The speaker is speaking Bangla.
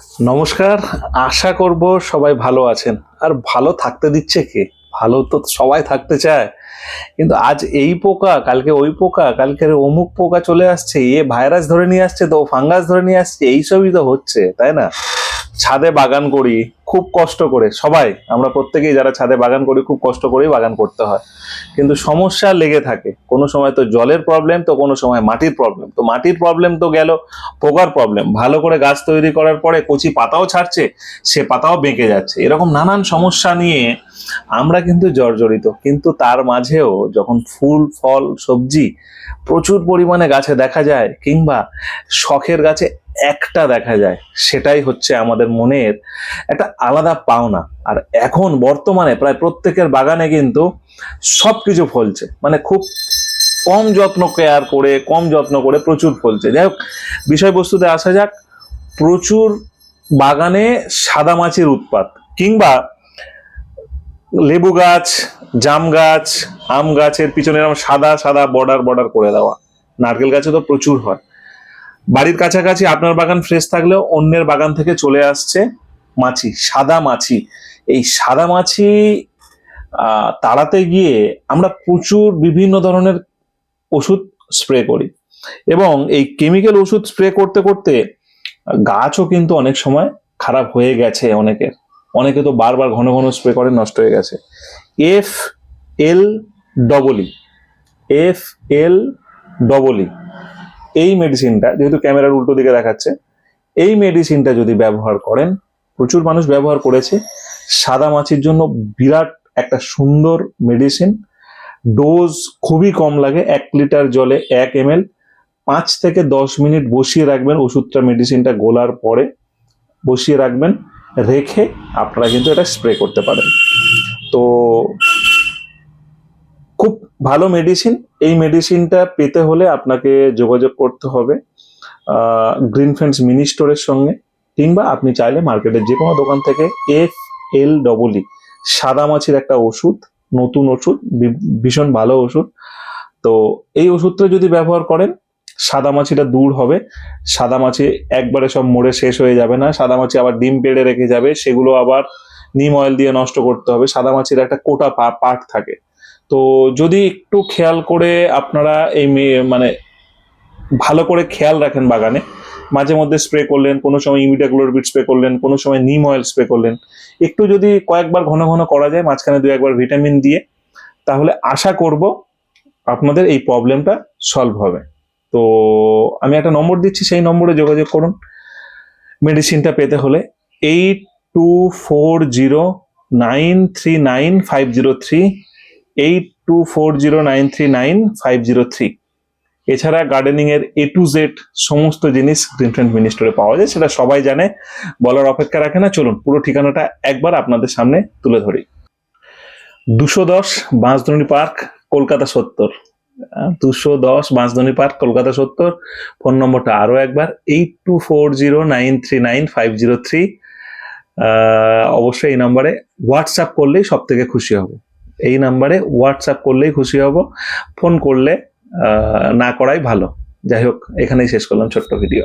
নমস্কার, আশা করব সবাই ভালো আছেন। আর ভালো থাকতে দিচ্ছে কে? ভালো তো সবাই থাকতে চায়। কিন্তু আজ এই পোকা, কালকে ওই পোকা কালকে অমুক পোকা চলে আসছে, এ ভাইরাস ধরে নিয়ে আসছে, তো ফাঙ্গাস ধরে নিয়ে আসছে, এইসবই তো হচ্ছে, তাই না? ছাদে বাগান করি খুব কষ্ট করে, সবাই, আমরা প্রত্যেকেই যারা ছাদে বাগান করি, খুব কষ্ট করেই বাগান করতে হয়। কিন্তু সমস্যা লেগে থাকে। কোনো সময় তো জলের প্রবলেম তো কোনো সময় মাটির প্রবলেম তো মাটির প্রবলেম তো গেল, পোকার প্রবলেম ভালো করে গাছ তৈরি করার পরে কচি পাতাও ছাড়ছে, সে পাতাও বেঁকে যাচ্ছে। এরকম নানান সমস্যা নিয়ে আমরা কিন্তু জর্জরিত, কিন্তু তার মাঝেও যখন ফুল, ফল, সবজি প্রচুর পরিমাণে গাছে দেখা যায় কিংবা শখের গাছে একটা দেখা যায়, সেটাই হচ্ছে আমাদের মনের একটা আলাদা পাওনা। আর এখন বর্তমানে প্রায় প্রত্যেকের বাগানে কিন্তু সব কিছু ফলছে মানে খুব কম যত্ন কেয়ার করে, কম যত্ন করে প্রচুর ফলছে। যাই হোক, বিষয়বস্তুতে আসা যাক, প্রচুর বাগানে সাদামাছির উৎপাত কিংবা লেবু গাছ, জাম গাছ, আম গাছের পিছনে এরকম সাদা সাদা বর্ডার বর্ডার করে দেওয়া। নারকেল গাছে তো প্রচুর হয়। বাড়ির কাছাকাছি আপনার বাগান ফ্রেশ থাকলেও অন্যের বাগান থেকে চলে আসছে মাছি, সাদা মাছি। এই সাদা মাছি তাড়াতে গিয়ে আমরা প্রচুর বিভিন্ন ধরনের ওষুধ স্প্রে করি। এবং এই কেমিক্যাল ওষুধ স্প্রে করতে করতে গাছও কিন্তু অনেক সময় খারাপ হয়ে গেছে অনেকের। অনেকে তো বারবার ঘন ঘন স্প্রে করে, নষ্ট হয়ে গেছে। এফ এল ডবলই এফ এল ডবলই এই মেডিসিনটা যেহেতু ক্যামেরার উল্টো দিকে দেখাচ্ছে, এই মেডিসিনটা যদি ব্যবহার করেন, প্রচুর মানুষ ব্যবহার করেছে, সাদা মাছির জন্য বিরাট একটা সুন্দর মেডিসিন ডোজ খুবই কম লাগে, এক লিটার জলে এক এম পাঁচ থেকে দশ মিনিট বসিয়ে রাখবেন ওষুধটা মেডিসিনটা গোলার পরে বসিয়ে রাখবেন। রেখে আপনারা কিন্তু এটা স্প্রে করতে পারেন। তো খুব ভালো মেডিসিন এই মেডিসিনটা পেতে হলে আপনাকে যোগাযোগ করতে হবে গ্রিন ফ্রেন্ডস মিনি স্টোরের সঙ্গে, কিংবা আপনি চাইলে মার্কেটের যে কোনো দোকান থেকে এফ এল ডবলই সাদা মাছির একটা ওষুধ, নতুন ওষুধ, ভীষণ ভালো ওষুধ। তো এই ওষুধটা যদি ব্যবহার করেন সাদা মাছিটা দূর হবে। সাদা মাছি একবারে সব মরে শেষ হয়ে যাবে না। সাদা মাছি আবার ডিম পেড়ে রেখে যাবে। সেগুলো আবার নিম অয়েল দিয়ে নষ্ট করতে হবে। সাদা মাছির একটা কোটা পার্ট থাকে। তো যদি একটু খেয়াল করে আপনারা এই মানে ভালো করে খেয়াল রাখেন বাগানে, মাঝে মধ্যে স্প্রে করলেন, কোনো সময় ইমিডাক্লোরবিট স্প্রে করলেন, কোনো সময় নিম অয়েল স্প্রে করলেন, একটু যদি কয়েকবার ঘন ঘন করা যায়, মাঝখানে দু একবার ভিটামিন দিয়ে, তাহলে আশা করব আপনাদের এই প্রবলেমটা সলভ হবে। তো আমি একটা নম্বর দিচ্ছি, সেই নম্বরে যোগাযোগ করুন। মেডিসিনটা পেতে হলে eight two four zero nine three nine five zero three, eight two four zero nine three nine five zero three. এছাড়া গার্ডেনিং এর এ টু জেড সমস্ত জিনিস গ্রিন ফ্রেন্ড মিনি স্টোরে পাওয়া যায়, সেটা সবাই জানে, বলার অপেক্ষা রাখে না। চলুন, পুরো ঠিকানাটা একবার আপনাদের সামনে তুলে ধরি। দুশো দশ বাঁশধনী পার্ক, কলকাতা সত্তর। দুশো দশ বাঁশধনী পার্ক, কলকাতা সত্তর। ফোন নম্বরটা আরও একবার, eight two four zero nine three nine five zero three. অবশ্যই এই নাম্বারে হোয়াটসঅ্যাপ করলেই সব থেকে খুশি হব। এই নাম্বারে হোয়াটসঅ্যাপ করলেই খুশি হব। ফোন করলে না করাই ভালো। যাই হোক, এখানেই শেষ করলাম ছোট্ট ভিডিও।